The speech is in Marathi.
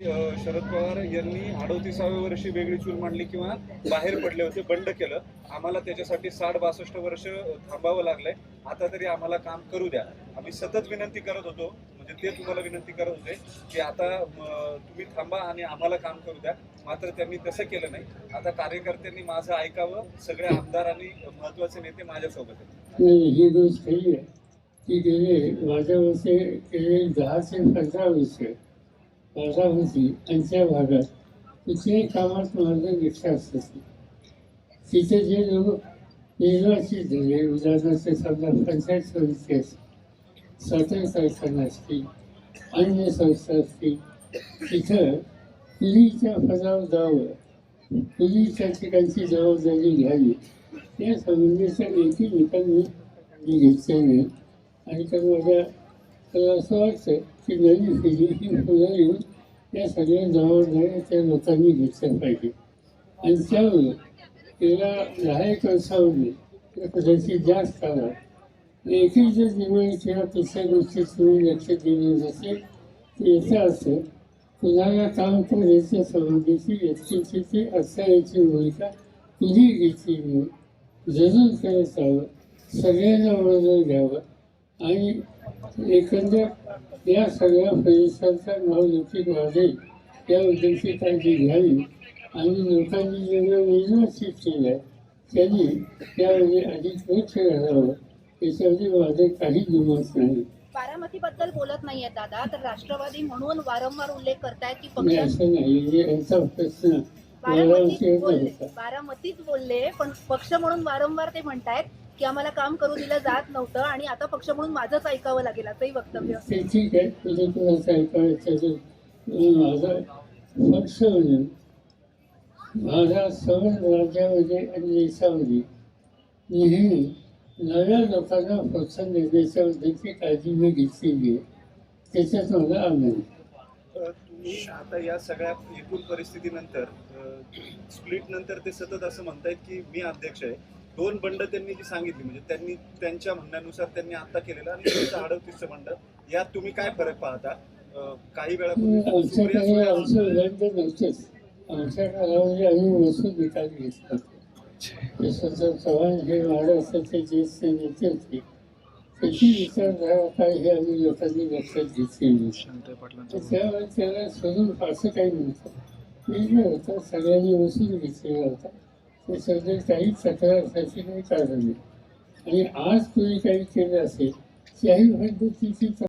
शरद पवार यांनी अडोतीसाव्या वर्षी वेगळी चूल मांडली किंवा बाहेर पडले होते बंड केलं. आम्हाला त्याच्यासाठी साठ बासष्ट वर्ष थांबावं लागलंय. आता तरी आम्हाला काम करू द्या. आम्ही सतत विनंती करत होतो म्हणजे ते तुम्हाला विनंती करत होते की आता तुम्ही थांबा आणि आम्हाला काम करू द्या. मात्र त्यांनी तसं केलं नाही. आता कार्यकर्त्यांनी माझं ऐकावं सगळे आमदार आणि महत्त्वाचे नेते माझ्यासोबत आहेत. ही गोष्ट आहे की माझ्या वर्षी पंधरा वर्ष राजाभूती यांच्या भागात कुठल्याही कामात माझं विश्वास असते तिथे जे लोक निर्वाचित झाले उदाहरणार्थ समजा पंचायत समिती असतील स्वातंत्र्य संस्थान असतील अन्य संस्था असतील तिथं कुणीच्या पदावर जावं कुणीच्या ठिकाणची जबाबदारी घ्यावी या संबंधीचा नेती निकाल मी घेतल्याने आणि तर माझ्या मला असं वाटतं की नवी पिढी ही पुढे येऊन या सगळ्या जबाबदाऱ्या त्या लोकांनी घेतल्या पाहिजे. आणि त्यामुळे गेल्या दहा एक तर किंवा कदाचित जास्त काळात एकही जर किंवा दुसऱ्या गोष्टी तुम्ही लक्ष दिलं नसेल तर याचा अर्थ कुणाला काम करायच्या संबंधीची व्यक्तीची ती असण्याची भूमिका कुणी घेतली नाही. जरूर करत हवं सगळ्यांना बरोबर घ्यावं. आणि एकंदर या सगळ्या परिसराचा नावलौकिक वाढेल याबद्दलची काळजी घ्यावी आणि लोकांनी जेवढं निर्वाचित केलं त्यांनी त्यामध्ये अधिक लक्ष घालावं याच्यामध्ये माझं काही दुमत नाही. बारामतीबद्दल बोलत नाहीये दादा तर राष्ट्रवादी म्हणून वारंवार उल्लेख करतायत की नाही पक्ष असं नाही हे यांचा प्रश्न बारामतीत बोलले पण पक्ष म्हणून वारंवार ते म्हणतायत की आम्हाला काम करू दिलं जात नव्हतं आणि आता पक्ष म्हणून माझंच ऐकावं लागेल असंही वक्तव्य ठीक आहे तुझं ऐकायचं माझा पक्ष म्हणून. माझा सर्व राज्यामध्ये आणि देशामध्ये नेहमी नव्या लोकांना प्रोत्साहन देण्याच्याबद्दलची काळजी मी घेतलेली आहे त्याच्यात मला आनंद तुम्ही आता या सगळ्या एकूण परिस्थितीनंतर स्प्लिट नंतर ते सतत असं म्हणतायत की मी अध्यक्ष आहे. दोन बंड त्यांनी जी सांगितली म्हणजे त्यांनी त्यांच्या म्हणण्यानुसार त्यांनी आता केलेलं आणि त्यांचं अडतीसचं बंड. यात तुम्ही काय फरक पाहता? काही वेळापूर्वी नव्हतंच. आमच्या आम्ही महसूल विकास घेतला यशवंतराव चव्हाण हे महाराष्ट्राचे ज्येष्ठ नेते होते त्याची विचारधारा काय हे आम्ही लोकांनी लक्षात घेतली नाही. तर त्यावेळेस त्याला सोडून असं काही नव्हतं. वेगळं होतं सगळ्यांनी वसूल घेतलेला होता. ते त्याच्याबद्दल काही तक्रार असायची काही कारण नाही आणि आज कोणी काही केलं असेल त्याही पद्धतीची